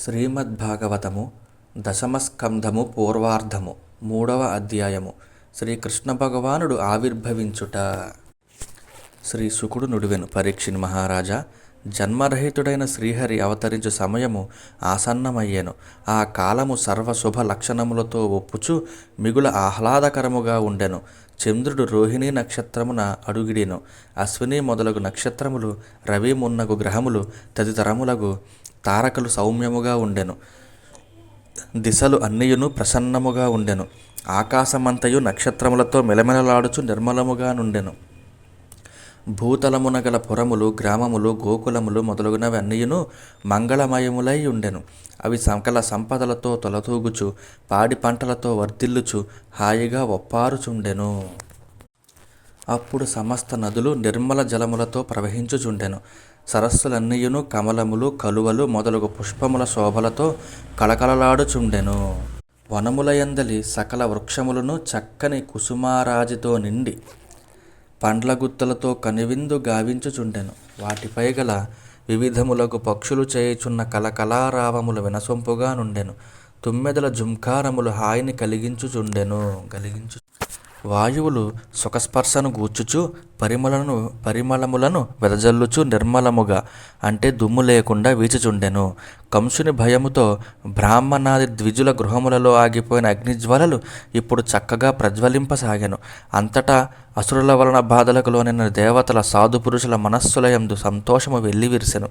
శ్రీమద్భాగవతము దశమస్కంధము పూర్వార్ధము మూడవ అధ్యాయము. శ్రీకృష్ణ భగవానుడు ఆవిర్భవించుట. శ్రీ శుకుడు నుడివెను పరీక్షిన్ మహారాజా జన్మరహితుడైన శ్రీహరి అవతరించు సమయము ఆసన్నమయ్యెను. ఆ కాలము సర్వశుభ లక్షణములతో ఒప్పుచు మిగుల ఆహ్లాదకరముగా ఉండెను. చంద్రుడు రోహిణీ నక్షత్రమున అడుగిడెను అశ్విని మొదలగు నక్షత్రములు రవి మున్నగు గ్రహములు తదితరములగు తారకలు సౌమ్యముగా ఉండెను. దిశలు అన్నియును ప్రసన్నముగా ఉండెను. ఆకాశమంతయు నక్షత్రములతో మెలమెలలాడుచు నిర్మలముగా నుండెను. భూతలమున గల పురములు గ్రామములు గోకులములు మొదలగునవి అన్నియును మంగళమయములై ఉండెను. అవి సకల సంపదలతో తొలతూగుచు పాడి పంటలతో వర్ధిల్లుచు హాయిగా ఒప్పారుచుండెను. అప్పుడు సమస్త నదులు నిర్మల జలములతో ప్రవహించుచుండెను. సరస్సులన్నీయును కమలములు కలువలు మొదలగు పుష్పముల శోభలతో కళకళలాడుచుండెను. వనములయందలి సకల వృక్షములను చక్కని కుసుమారాజితో నిండి పండ్ల గుత్తలతో కనివిందు గావించుచుండెను. వాటిపై గల వివిధములకు పక్షులు చేయుచున్న కలకళారావములు వినసొంపుగా నుండెను తుమ్మెదల జుంకారములు హాయిని కలిగించుచుండెను. కలిగించు వాయువులు సుఖస్పర్శను గూర్చుచు పరిమళను పరిమళములను వెదజల్లుచు నిర్మలముగా అంటే దుమ్ము లేకుండా వీచుచుండెను. కంసుని భయముతో బ్రాహ్మణాది ద్విజుల గృహములలో ఆగిపోయిన అగ్నిజ్వాలలు ఇప్పుడు చక్కగా ప్రజ్వలింపసాగాను. అంతటా అసురుల వలన బాధలకు లోనైన దేవతల సాధు పురుషుల మనస్సులయందు సంతోషము వెల్లివిరిసెను.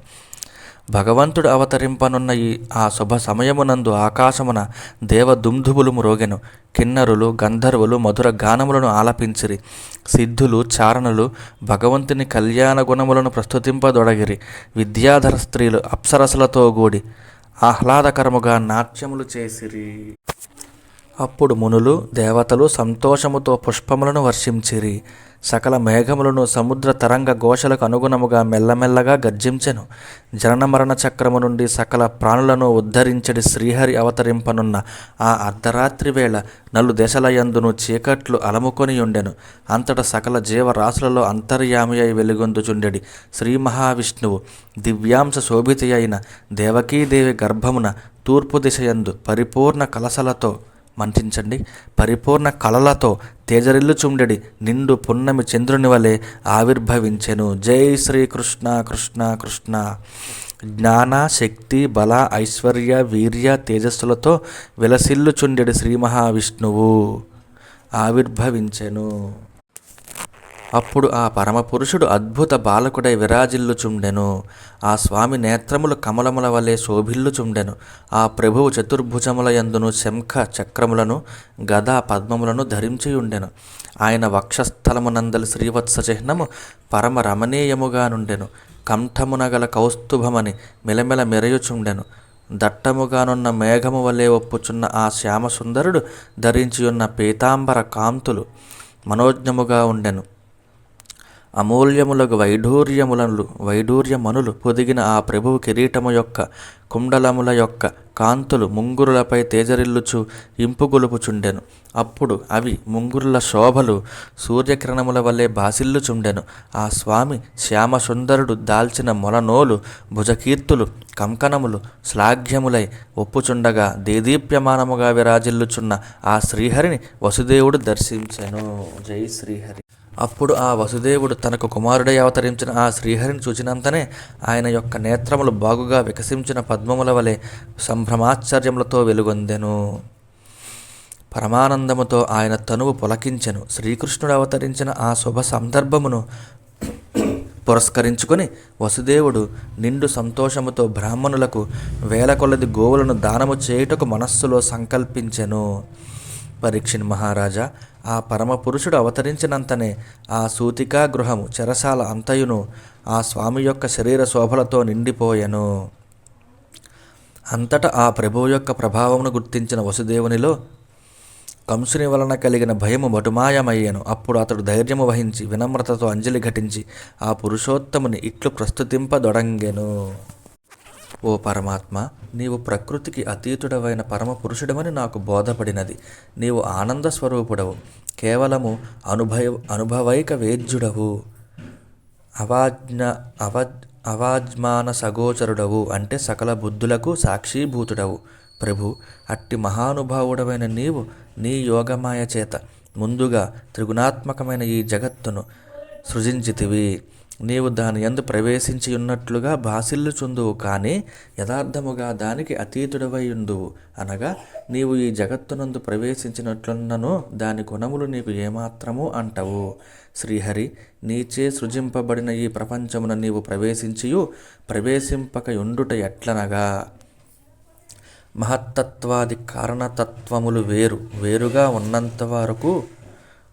భగవంతుడు అవతరింపనున్న ఈ ఆ శుభ సమయమునందు ఆకాశమున దేవదుందుబులు మ్రోగెను. కిన్నరులు గంధర్వులు మధుర గానములను ఆలపించిరి. సిద్ధులు చారణులు భగవంతుని కళ్యాణ గుణములను ప్రస్తుతింపదొడగిరి. విద్యాధర స్త్రీలు అప్సరసలతో కూడి ఆహ్లాదకరముగా నాట్యములు చేసిరి. అప్పుడు మునులు దేవతలు సంతోషముతో పుష్పములను వర్షించిరి. సకల మేఘములను సముద్ర తరంగ ఘోషలకు అనుగుణముగా మెల్లమెల్లగా గర్జించెను. జనన మరణ చక్రము నుండి సకల ప్రాణులను ఉద్ధరించడి శ్రీహరి అవతరింపనున్న ఆ అర్ధరాత్రి వేళ నలు దశలయందును చీకట్లు అలముకొని ఉండెను. అంతట సకల జీవరాశులలో అంతర్యామి అయి వెలుగొందుచుండెడి శ్రీ మహావిష్ణువు. దివ్యాంశ శోభితి అయిన దేవకీదేవి గర్భమున తూర్పు దిశయందు పరిపూర్ణ కలసలతో మంచించండి పరిపూర్ణ కళలతో తేజరిల్లు చుండెడి నిండు పున్నమి చంద్రుని వలె ఆవిర్భవించెను. జై శ్రీకృష్ణ కృష్ణ కృష్ణ. జ్ఞాన శక్తి బల ఐశ్వర్య వీర్య తేజస్సులతో విలసిల్లు చుండెడి శ్రీ మహావిష్ణువు. ఆవిర్భవించెను. అప్పుడు ఆ పరమపురుషుడు అద్భుత బాలకుడై విరాజిల్లుచుండెను. ఆ స్వామి నేత్రములు కమలముల వలె శోభిల్లుచుండెను. ఆ ప్రభువు చతుర్భుజముల యందును శంఖ చక్రములను గదా పద్మములను ధరించియుండెను. ఆయన వక్షస్థలమునందలి శ్రీవత్స చిహ్నము పరమ రమణీయముగా నుండెను. కంఠమున గల కౌస్తుభమని మెలమెల మెరయుచుండెను. దట్టముగానున్న మేఘము వలె ఒప్పుచున్న ఆ శ్యామసుందరుడు ధరించియున్న పీతాంబర కాంతులు మనోజ్ఞముగా ఉండెను. అమూల్యములకు వైఢూర్యములను వైఢూర్యమనులు పొదిగిన ఆ ప్రభువు కిరీటము యొక్క కుండలముల యొక్క కాంతులు ముంగురులపై తేజరిల్లుచు ఇంపుగొలుపుచుండెను. అప్పుడు అవి ముంగురుల శోభలు సూర్యకిరణముల వలె బాసిల్లుచుండెను. ఆ స్వామి శ్యామసుందరుడు దాల్చిన మొలనోలు భుజకీర్తులు కంకణములు శ్లాఘ్యములై ఒప్పుచుండగా దేదీప్యమానముగా విరాజిల్లుచున్న ఆ శ్రీహరిని వసుదేవుడు దర్శించెను. జై శ్రీహరి. అప్పుడు ఆ వసుదేవుడు తనకు కుమారుడై అవతరించిన ఆ శ్రీహరిని చూచినంతనే ఆయన యొక్క నేత్రములు బాగుగా వికసించిన పద్మముల వలె సంభ్రమాశ్చర్యములతో వెలుగొందెను. పరమానందముతో ఆయన తనువు పులకించెను. శ్రీకృష్ణుడు అవతరించిన ఆ శుభ సందర్భమును పురస్కరించుకొని వసుదేవుడు నిండు సంతోషముతో బ్రాహ్మణులకు వేల కొలది గోవులను దానము చేయుటకు మనస్సులో సంకల్పించెను. పరీక్షణ్ మహారాజా ఆ పరమ పురుషుడు అవతరించినంతనే ఆ సూతికా గృహము చెరసాల అంతయును ఆ స్వామి యొక్క శరీర శోభలతో నిండిపోయెను. అంతటా ఆ ప్రభువు యొక్క ప్రభావమును గుర్తించిన వసుదేవునిలో కంసుని వలన కలిగిన భయము మటుమాయమయ్యాను. అప్పుడు అతడు ధైర్యము వహించి వినమ్రతతో అంజలి ఘటించి ఆ పురుషోత్తముని ఇట్లు ప్రస్తుతింపదొడంగెను ఓ పరమాత్మ నీవు ప్రకృతికి అతీతుడవైన పరమ పురుషుడమని నాకు బోధపడినది. నీవు ఆనంద స్వరూపుడవు కేవలము అనుభవ అనుభవైక వేద్యుడవు. అవాజ్ఞ అవ అవాజ్మాన సగోచరుడవు అంటే సకల బుద్ధులకు సాక్షీభూతుడవు. ప్రభు అట్టి మహానుభావుడవైన నీవు నీ యోగమాయ చేత ముందుగా త్రిగుణాత్మకమైన ఈ జగత్తును సృజించితివి. నీవు దాని యందు ప్రవేశించి ఉన్నట్లుగా భాసిల్లుచుందువు కానీ యథార్థముగా దానికి అతీతుడవై ఉందువు అనగా నీవు ఈ జగత్తునందు ప్రవేశించినట్లున్నను దాని గుణములు నీకు ఏమాత్రము అంటవు. శ్రీహరి నీచే సృజింపబడిన ఈ ప్రపంచమున నీవు ప్రవేశించియు ప్రవేశింపక ఉండుట ఎట్లనగా? మహత్తత్వాది కారణతత్వములు వేరు. వేరుగా ఉన్నంత వరకు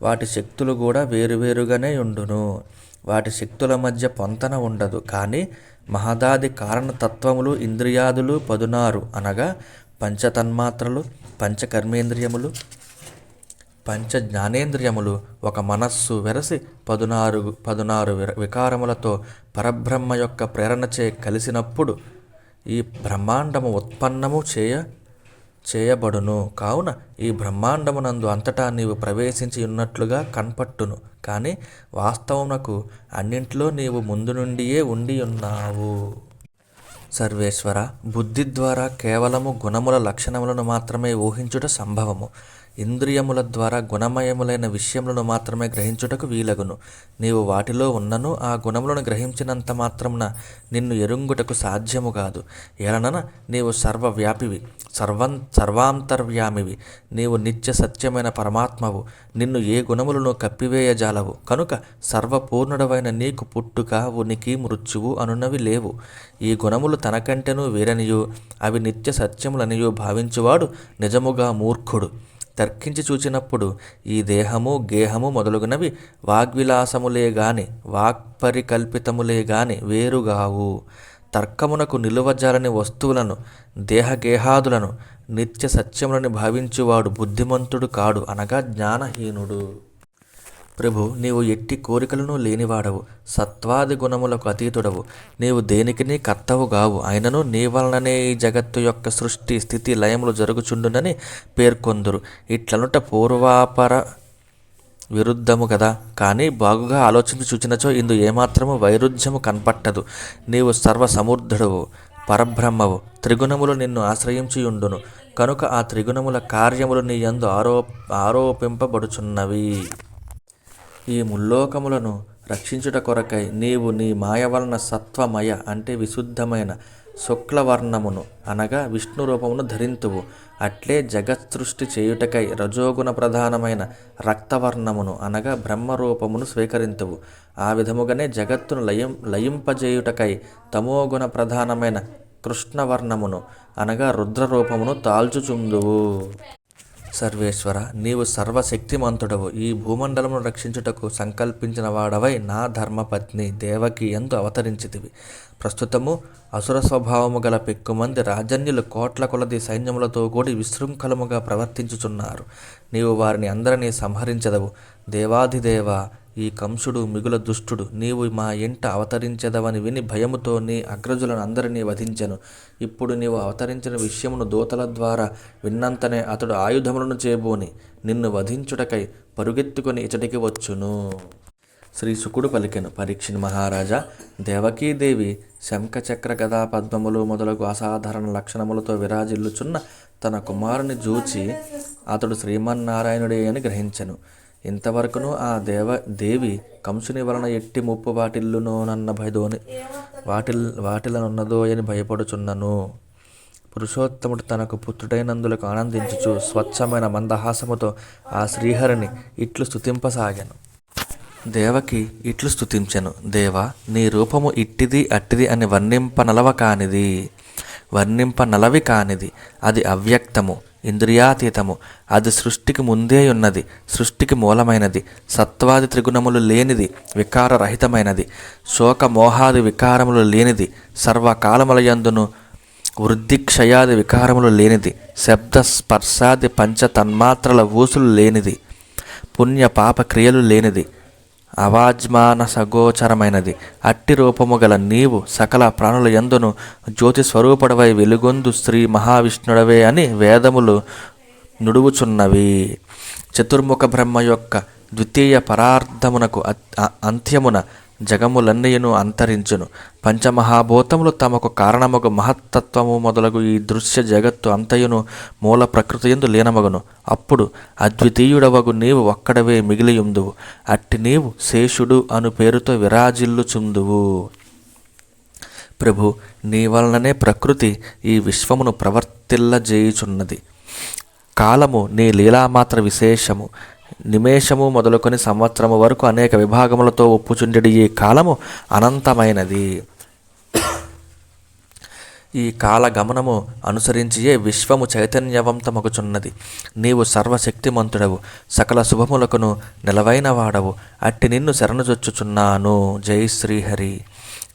వాటి శక్తులు కూడా వేరువేరుగానే ఉండును వాటి శక్తుల మధ్య పొంతన ఉండదు. కానీ మహదాది కారణతత్వములు ఇంద్రియాదులు పదునారు అనగా పంచతన్మాత్రలు పంచకర్మేంద్రియములు పంచ జ్ఞానేంద్రియములు ఒక మనస్సు వెరసి పదునారు పదునారు వికారములతో పరబ్రహ్మ యొక్క ప్రేరణచే కలిసినప్పుడు ఈ బ్రహ్మాండము ఉత్పన్నము చేయ చేయబడును. కావున ఈ బ్రహ్మాండమునందు అంతటా నీవు ప్రవేశించి ఉన్నట్లుగా కనపట్టును. కానీ వాస్తవమునకు అన్నింటిలో నీవు ముందు నుండియే ఉండి ఉన్నావు. సర్వేశ్వర బుద్ధి ద్వారా కేవలము గుణముల లక్షణములను మాత్రమే ఊహించుట సంభవము. ఇంద్రియముల ద్వారా గుణమయములైన విషయములను మాత్రమే గ్రహించుటకు వీలగును. నీవు వాటిలో ఉన్నను ఆ గుణములను గ్రహించినంత మాత్రమున నిన్ను ఎరుంగుటకు సాధ్యము కాదు. ఎలనన నీవు సర్వవ్యాపివి సర్వం సర్వాంతర్వ్యామివి. నీవు నిత్య సత్యమైన పరమాత్మవు. నిన్ను ఏ గుణములను కప్పివేయజాలవు. కనుక సర్వపూర్ణుడవైన నీకు పుట్టుక ఉనికి మృత్యువు అనున్నవి లేవు. ఈ గుణములు తనకంటెను వీరనియు. అవి నిత్య సత్యములనియు భావించువాడు నిజముగా మూర్ఖుడు. తర్కించి చూచినప్పుడు ఈ దేహము గేహము మొదలుగునవి వాగ్విలాసములే గాని వాక్పరికల్పితములే గాని వేరుగావు. తర్కమునకు నిలువజాలని వస్తువులను దేహగేహాదులను నిత్య సత్యములని భావించువాడు బుద్ధిమంతుడు కాడు అనగా జ్ఞానహీనుడు. ప్రభు నీవు ఎట్టి కోరికలను లేనివాడవు. సత్వాది గుణములకు అతీతుడవు. నీవు దేనికిని కర్తవు గావు. ఆయనను నీ వలననే ఈ జగత్తు యొక్క సృష్టి స్థితి లయములు జరుగుచుండునని పేర్కొందురు. ఇట్లనుట పూర్వాపర విరుద్ధము కదా కానీ బాగుగా ఆలోచించి చూచినచో ఇందు ఏమాత్రము వైరుధ్యము కనపట్టదు. నీవు సర్వసమర్థుడవు పరబ్రహ్మవు. త్రిగుణములు నిన్ను ఆశ్రయించియుండును. కనుక ఆ త్రిగుణముల కార్యములు నీ యందు ఆరో ఆరోపింపబడుచున్నవి. ఈ ముల్లోకములను రక్షించుట కొరకై నీవు నీ మాయ వలన సత్వమయ అంటే విశుద్ధమైన శుక్లవర్ణమును అనగా విష్ణు రూపమును ధరింతువు. అట్లే జగత్ సృష్టి చేయుటకై రజోగుణ ప్రధానమైన రక్తవర్ణమును అనగా బ్రహ్మరూపమును స్వీకరింతువు. ఆ విధముగానే జగత్తును లయం లయింపజేయుటకై తమోగుణ ప్రధానమైన కృష్ణవర్ణమును అనగా రుద్రరూపమును తాల్చుచుందువు. సర్వేశ్వర నీవు సర్వశక్తిమంతుడవు. ఈ భూమండలమును రక్షించుటకు సంకల్పించిన వాడవై నా ధర్మపత్ని దేవకి ఎందు అవతరించితివి. ప్రస్తుతము అసుర స్వభావము గల పెక్కుమంది రాజన్యులు కోట్ల కొలది సైన్యములతో కూడి విశృంఖలముగా ప్రవర్తించుచున్నారు. నీవు వారిని అందరినీ సంహరించదవు. దేవాధిదేవ ఈ కంసుడు మిగుల దుష్టుడు నీవు మా ఇంట అవతరించదవని విని భయముతో నీ అగ్రజులను అందరినీ వధించెను. ఇప్పుడు నీవు అవతరించిన విషయమును దూతల ద్వారా విన్నంతనే అతడు ఆయుధములను చేబోని. నిన్ను వధించుటకై పరుగెత్తుకొని ఇతడికి వచ్చును. శ్రీ శుకుడు పలికెను పరీక్షిని మహారాజా దేవకీదేవి శంఖచక్ర గదా పద్మములు మొదలగు అసాధారణ లక్షణములతో విరాజిల్లుచున్న తన కుమారుని జూచి అతడు శ్రీమన్నారాయణుడే అని గ్రహించెను. ఇంతవరకును ఆ దేవ దేవి కంసుని వలన ఎట్టి ముప్పు వాటిల్లునోనన్న భయదోని వాటిల్ వాటిలనున్నదో అని భయపడుచున్నను. పురుషోత్తముడు తనకు పుత్రుడైనందులకు ఆనందించుచు స్వచ్ఛమైన మందహాసముతో ఆ శ్రీహరిని ఇట్లు స్తుతింపసాగాను. దేవకి ఇట్లు స్థుతించెను దేవ నీ రూపము ఇట్టిది అట్టిది అని వర్ణింప నలవ కానిది. వర్ణింప నలవి కానిది. అది అవ్యక్తము. ఇంద్రియాతీతము. అది సృష్టికి ముందే ఉన్నది సృష్టికి మూలమైనది సత్వాది త్రిగుణములు లేనిది వికారరహితమైనది శోక మోహాది వికారములు లేనిది సర్వకాలములయందును వృద్ధి క్షయాది వికారములు లేనిది శబ్ద స్పర్శాది పంచ తన్మాత్రల ఊసులు లేనిది పుణ్య పాప క్రియలు లేనిది అవాజ్మాన సగోచరమైనది అట్టి రూపము గల నీవు సకల ప్రాణుల యందును జ్యోతి స్వరూపుడవై వెలుగొందు శ్రీ మహావిష్ణుడవే అని వేదములు నుడువుచున్నవి చతుర్ముఖ బ్రహ్మ యొక్క ద్వితీయ పరార్థమునకు అ- అంత్యమున జగములన్నయును అంతరించును. పంచమహాభూతములు తమకు కారణమగు మహత్తత్వము మొదలగు ఈ దృశ్య జగత్తు అంతయును మూల ప్రకృతి ఎందు లీనమగును. అప్పుడు అద్వితీయుడవగు నీవు ఒక్కడవే మిగిలియుందువు. అట్టి నీవు శేషుడు అను పేరుతో విరాజిల్లుచుందువు. ప్రభు నీ వలననే ప్రకృతి ఈ విశ్వమును ప్రవర్తిల్లజేయుచున్నది. కాలము నీ లీలామాత్ర విశేషము. నిమేషము మొదలుకొని సంవత్సరము వరకు అనేక విభాగములతో ఒప్పుచుండెడు ఈ కాలము అనంతమైనది. ఈ కాల గమనము అనుసరించియే విశ్వము చైతన్యవంతమగుచున్నది. నీవు సర్వశక్తిమంతుడవు సకల శుభములకును నిలవైన వాడవు అట్టి నిన్ను శరణుజొచ్చుచున్నాను. జై శ్రీహరి.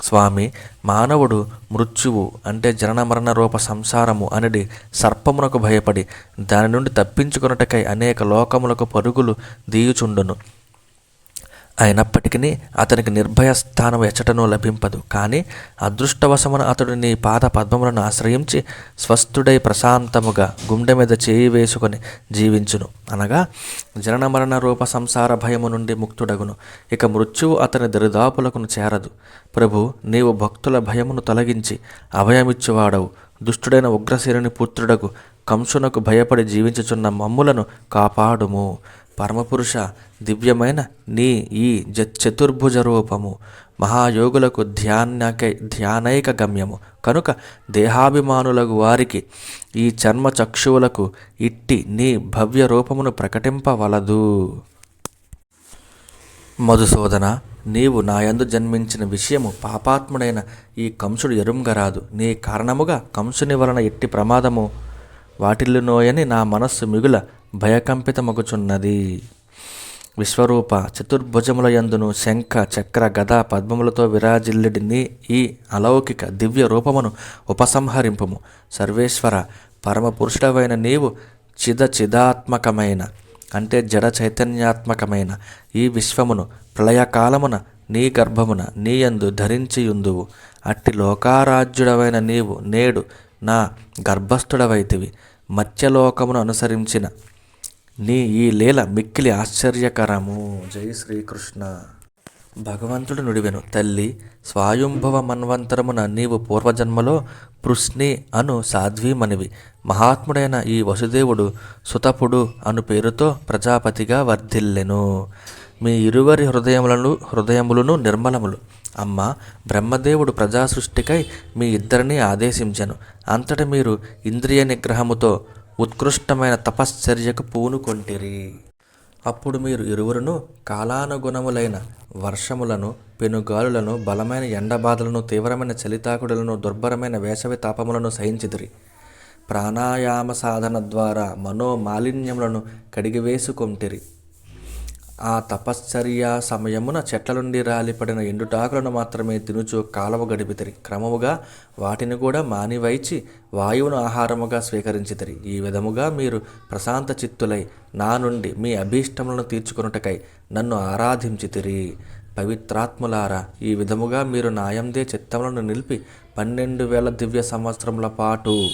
స్వామి మానవుడు మృత్యువు అంటే జనన మరణ రూప సంసారము అనడి సర్పమునకు భయపడి దాని నుండి తప్పించుకొనుటకై అనేక లోకములకు పరుగులు దీయుచుండును. అయినప్పటికీ అతనికి నిర్భయ స్థానం ఎచ్చటను లభింపదు. కానీ అదృష్టవశమున అతడు నీ పాద పద్మములను ఆశ్రయించి స్వస్థుడై ప్రశాంతముగా గుండె మీద చేయి వేసుకొని జీవించును. అనగా జనన మరణ రూప సంసార భయము నుండి ముక్తుడగును. ఇక మృత్యువు అతని దరిదాపులకును చేరదు. ప్రభు నీవు భక్తుల భయమును తొలగించి అభయమిచ్చువాడవు. దుష్టుడైన ఉగ్రశీరుని పుత్రుడకు కంసునకు భయపడి జీవించుచున్న మమ్ములను కాపాడుము. పరమపురుష దివ్యమైన నీ ఈ జ చతుర్భుజ రూపము. మహాయోగులకు ధ్యానకై ధ్యానైక గమ్యము. కనుక దేహాభిమానులకు వారికి ఈ చర్మ చక్షువులకు ఇట్టి నీ భవ్య రూపమును ప్రకటింపవలదు. మధుసూదన నీవు నాయందు జన్మించిన విషయము పాపాత్ముడైన ఈ కంసుడు ఎరుంగరాదు. నీ కారణముగా కంసుని వలన ఎట్టి ప్రమాదము వాటిల్లునోయని నా మనస్సు మిగుల భయకంపితమగుచున్నది. విశ్వరూప చతుర్భుజముల యందును శంఖ చక్ర గద పద్మములతో విరాజిల్లెడి నీ ఈ అలౌకిక దివ్య రూపమును ఉపసంహరింపుము. సర్వేశ్వర పరమపురుషుడవైన నీవు చిద చిదాత్మకమైన అంటే జడ చైతన్యాత్మకమైన ఈ విశ్వమును ప్రళయకాలమున నీ గర్భమున నీయందు ధరించియుందువు. అట్టి లోకారాజ్యుడవైన నీవు నేడు నా గర్భస్థుడవైతివి. మత్స్యలోకమును అనుసరించిన నీ ఈ లీల మిక్కిలి ఆశ్చర్యకరము. జై శ్రీకృష్ణ. భగవంతుడు నుడివెను తల్లి స్వాయుంభవ మన్వంతరమున నీవు పూర్వజన్మలో పృష్ణి అను సాధ్వీమనివి. మహాత్ముడైన ఈ వసుదేవుడు సుతపుడు అను పేరుతో ప్రజాపతిగా వర్ధిల్లెను. మీ ఇరువరి హృదయములను హృదయములను నిర్మలములు. అమ్మ బ్రహ్మదేవుడు ప్రజా సృష్టికై మీ ఇద్దరిని ఆదేశించను. అంతట మీరు ఇంద్రియ నిగ్రహముతో ఉత్కృష్టమైన తపశ్చర్యకు పూనుకొంటిరి. అప్పుడు మీరు ఇరువురును కాలానుగుణములైన వర్షములను పెనుగాలులను బలమైన ఎండబాధలను తీవ్రమైన చలితాకుడులను దుర్భరమైన వేసవి తాపములను సహించిదిరి ప్రాణాయామ సాధన ద్వారా మనోమాలిన్యములను కడిగివేసుకొంటిరి. ఆ తపశ్చర్య సమయమున చెట్ల నుండి రాలిపడిన ఎండుటాకులను మాత్రమే తినుచు కాలవ గడిపితిరి. క్రమముగా వాటిని కూడా మానివైచి వాయువును ఆహారముగా స్వీకరించితిరి. ఈ విధముగా మీరు ప్రశాంత చిత్తులై నా నుండి మీ అభీష్టములను తీర్చుకొనుటకై నన్ను ఆరాధించితిరి. పవిత్రాత్ములారా ఈ విధముగా మీరు నాయందే చిత్తములను నిలిపి పన్నెండు వేల దివ్య సంవత్సరముల పాటు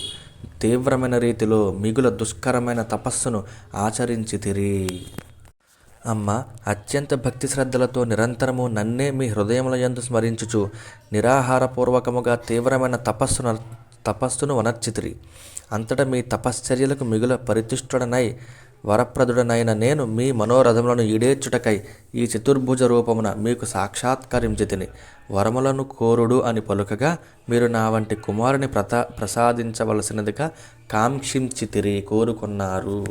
తీవ్రమైన రీతిలో మిగుల దుష్కరమైన తపస్సును ఆచరించితిరి. అమ్మ అత్యంత భక్తి శ్రద్ధలతో నిరంతరము నన్నే మీ హృదయముల యందు స్మరించుచు నిరాహారపూర్వకముగా తీవ్రమైన తపస్సును తపస్సును వనర్చితిరి. అంతటా మీ తపశ్చర్యలకు మిగుల పరితుష్టుడనై వరప్రదుడనైన నేను మీ మనోరథములను ఈడేర్చుటకై ఈ చతుర్భుజ రూపమున మీకు సాక్షాత్కరించితిని. వరములను కోరుడు అని పలుకగా మీరు నా వంటి కుమారుని ప్రతా ప్రసాదించవలసినదిగా కాంక్షించితిరి కోరుకున్నారు.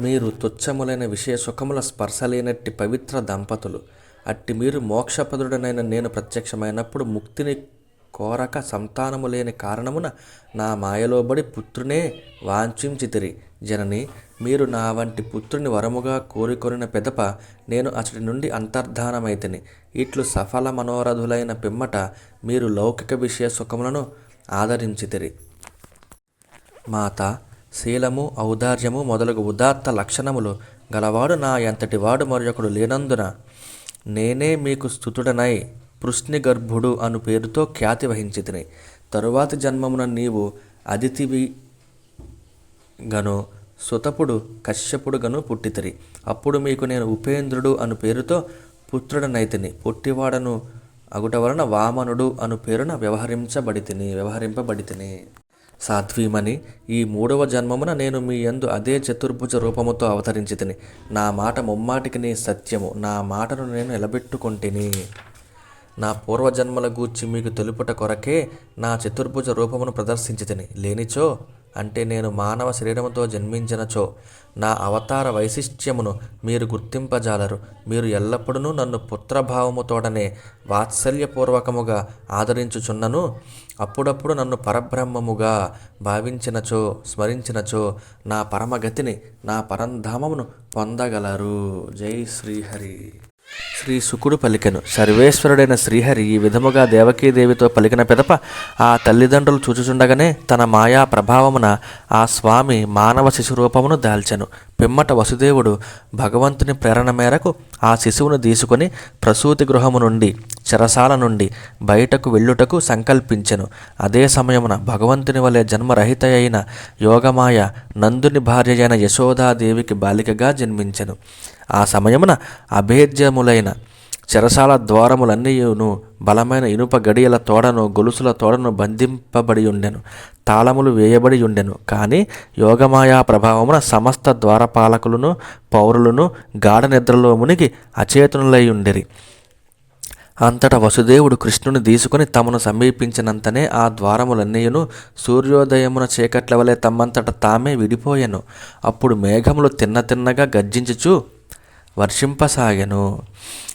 మీరు తుచ్చములైన విషయ సుఖముల స్పర్శ లేనట్టి పవిత్ర దంపతులు. అట్టి మీరు మోక్షపదుడనైన నేను ప్రత్యక్షమైనప్పుడు ముక్తిని కోరక సంతానము లేని కారణమున నా మాయలోబడి పుత్రునే వాంఛించితిరి. జనని మీరు నా వంటి పుత్రుని వరముగా కోరికొనిన పెదప నేను అతడి నుండి అంతర్ధానమైతిని. ఇట్లు సఫల మనోరథులైన పిమ్మట మీరు లౌకిక విషయ సుఖములను ఆదరించితిరి. మాత శీలము ఔదార్యము మొదలగు ఉదాత్త లక్షణములు గలవాడు నా ఎంతటి వాడు మరొకడు లేనందున నేనే మీకు స్థుతుడనై పృష్ణి గర్భుడు అను పేరుతో ఖ్యాతి వహించితిని. తరువాతి జన్మమున నీవు అదితివి గను సుతపుడు కశ్యపుడు గను పుట్టితిరి. అప్పుడు మీకు నేను ఉపేంద్రుడు అను పేరుతో పుత్రుడనైతిని. పొట్టివాడను అగుట వలన వామనుడు అను పేరున వ్యవహరించబడితిని వ్యవహరింపబడితిని. సాధ్వీమని ఈ మూడవ జన్మమున నేను మీ యందు అదే చతుర్భుజ రూపముతో అవతరించి తిని నా మాట ముమ్మాటికి నీ సత్యము నా మాటను నేను నిలబెట్టుకుంటుని. నా పూర్వజన్మల గూర్చి మీకు తెలుపుట కొరకే నా చతుర్భుజ రూపమును ప్రదర్శించి తిని లేనిచో అంటే నేను మానవ శరీరముతో జన్మించినచో నా అవతార వైశిష్ట్యమును మీరు గుర్తింపజాలరు. మీరు ఎల్లప్పుడూ నన్ను పుత్రభావముతోడనే వాత్సల్యపూర్వకముగా ఆదరించుచున్నను. అప్పుడప్పుడు నన్ను పరబ్రహ్మముగా భావించినచో స్మరించినచో నా పరమగతిని నా పరంధామమును పొందగలరు. జై శ్రీహరి. శ్రీ శుకుడు పలికెను. సర్వేశ్వరుడైన శ్రీహరి ఈ విధముగా దేవకీదేవితో పలికిన పిదప ఆ తల్లిదండ్రులు చూచుచుండగానే తన మాయా ప్రభావమున ఆ స్వామి మానవ శిశు రూపమును దాల్చెను. పిమ్మట వసుదేవుడు భగవంతుని ప్రేరణ మేరకు ఆ శిశువును తీసుకొని ప్రసూతి గృహము నుండి చెరసాల నుండి బయటకు వెళ్ళుటకు సంకల్పించెను. అదే సమయమున భగవంతుని వలె జన్మరహిత అయిన యోగమాయ నందుని భార్య అయిన యశోదాదేవికి బాలికగా జన్మించెను. ఆ సమయమున అభేద్యములైన చెరసాల ద్వారములన్నీయును బలమైన ఇనుప గడియల తోడను గొలుసుల తోడను బంధింపబడి ఉండెను తాళములు వేయబడి ఉండెను. కానీ యోగమాయా ప్రభావమున సమస్త ద్వారపాలకులను పౌరులను గాఢ నిద్రలో మునిగి అచేతనులై ఉండిరి. అంతటా వసుదేవుడు కృష్ణుని తీసుకుని తమను సమీపించినంతనే ఆ ద్వారములన్నీయును సూర్యోదయమున చీకట్ల వలె తమ్మంతట తామే విడిపోయెను. అప్పుడు మేఘములు తిన్న తిన్నగా గర్జించుచు వర్షింపసాగెను.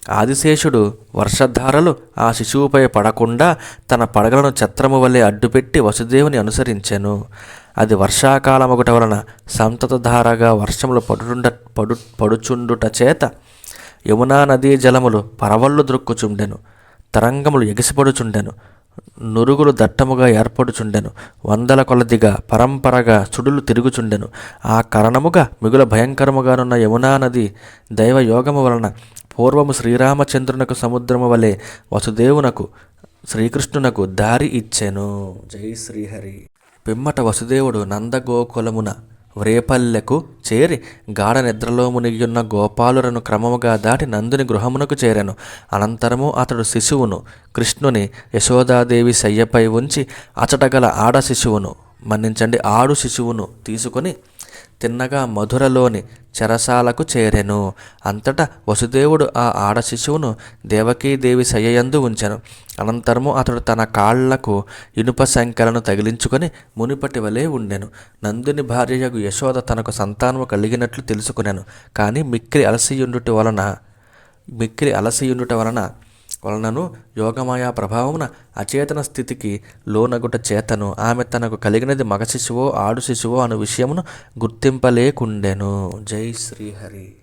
ఆదిశేషుడు వర్షధారలు ఆ శిశువుపై పడకుండా తన పడగలను ఛత్రము వలె అడ్డుపెట్టి వసుదేవుని అనుసరించెను. అది వర్షాకాలమొకట వలన సంతతధారగా వర్షములు పడుండ పడు పడుచుండుట చేత యమునా నదీ జలములు పరవళ్ళు ద్రొక్కుచుండెను తరంగములు ఎగిసిపడుచుండెను. నురుగులు దట్టముగా ఏర్పడుచుండెను. వందల కొలదిగా పరంపరగా సుడులు తిరుగుచుండెను. ఆ కారణముగా మిగుల భయంకరముగానున్న యమునా నది దైవ యోగము వలన పూర్వము శ్రీరామచంద్రునకు సముద్రము వలె వసుదేవునకు శ్రీకృష్ణునకు దారి ఇచ్చెను. జై శ్రీహరి. పిమ్మట వసుదేవుడు నందగోకులమున వ్రేపల్లెకు చేరి గాఢ నిద్రలో మునిగియున్న గోపాలులను క్రమముగా దాటి నందుని గృహమునకు చేరాను. అనంతరము అతడు శిశువును కృష్ణుని యశోదాదేవి శయ్యపై ఉంచి అచటగల ఆడ శిశువును మన్నించండి ఆడు శిశువును తీసుకొని తిన్నగా మధురలోని చెరసాలకు చేరెను. అంతటా వసుదేవుడు ఆ ఆడ శిశువును దేవకీదేవి శయ్యందు ఉంచెను. అనంతరము అతడు తన కాళ్ళకు ఇనుప సంఖ్యలను తగిలించుకొని మునిపటి వలె ఉండెను. నందుని భార్యయగు యశోద తనకు సంతానము కలిగినట్లు తెలుసుకునేను. కానీ మిక్కిలి అలసియుండుట వలన మిక్కిలి అలసియుండుట వలన వలనను యోగమాయా ప్రభావమున అచేతన స్థితికి లోనగుట చేతను. ఆమె తనకు కలిగినది మగ శిశువో ఆడు శిశువో అను విషయమును గుర్తింపలేకుండెను. జై శ్రీహరి.